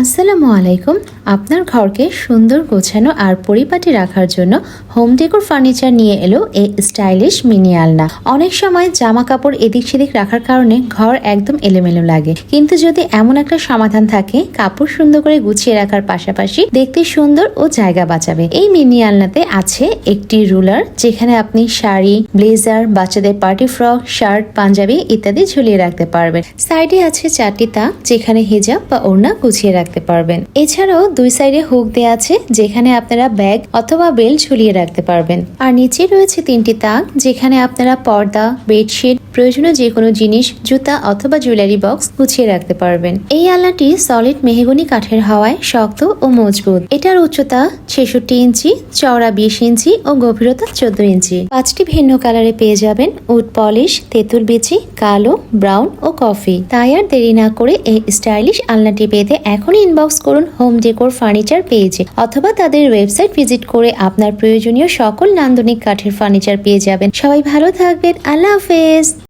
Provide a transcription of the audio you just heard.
আসসালামু আলাইকুম। আপনার ঘরকে সুন্দর গোছানো আর পরিপাটি রাখার জন্য হোম ডেকোর ফার্নিচার নিয়ে এলো এই স্টাইলিশ মিনি আলনা। অনেক সময় জামা কাপড় এদিক সেদিক রাখার কারণে ঘর একদম এলোমেলো লাগে। কিন্তু যদি এমন একটা সমাধান থাকে, কাপড় সুন্দর করে গুছিয়ে রাখার পাশাপাশি দেখতে সুন্দর ও জায়গা বাঁচাবে। এই মিনি আলনাতে আছে একটি রুলার, যেখানে আপনি শাড়ি ব্লেজার বাচ্চাদের পার্টি ফ্রক শার্ট পাঞ্জাবি ইত্যাদি ঝুলিয়ে রাখতে পারবেন। সাইডে আছে চারটি তাক, যেখানে হিজাব বা ওড়না গুছিয়ে রাখতে পারবেন। এছাড়াও দুই সাইডে হুক দেওয়া আছে, যেখানে আপনারা ব্যাগ অথবা বেল ঝুলিয়ে রাখতে পারবেন। আর নিচে রয়েছে তিনটি তাক, যেখানে আপনারা পর্দা, বেডশিট, প্রয়োজনীয় যে কোনো জিনিস, জুতা অথবা জুয়েলারি বক্স গুছিয়ে রাখতে পারবেন। এই আলনাটি সলিড মেহগনি কাঠের হওয়ায় শক্ত ও মজবুত। এটার উচ্চতা ছেষট্টি ইঞ্চি, চওড়া বিশ ইঞ্চি ও গভীরতা চোদ্দ ইঞ্চি। পাঁচটি ভিন্ন কালারে পেয়ে যাবেন উড পলিশ, তেঁতুল বিচি, কালো, ব্রাউন ও কফি। তাই আর দেরি না করে এই স্টাইলিশ আলনাটি পেতে এখনই ইনবক্স করুন হোম ডেকোর ফার্নিচার পেয়েছে অথবা তাদের ওয়েবসাইট ভিজিট করে আপনার প্রয়োজনীয় সকল নান্দনিক কাঠের ফার্নিচার পেয়ে যাবেন। সবাই ভালো থাকবেন। আল্লাহ হাফেজ।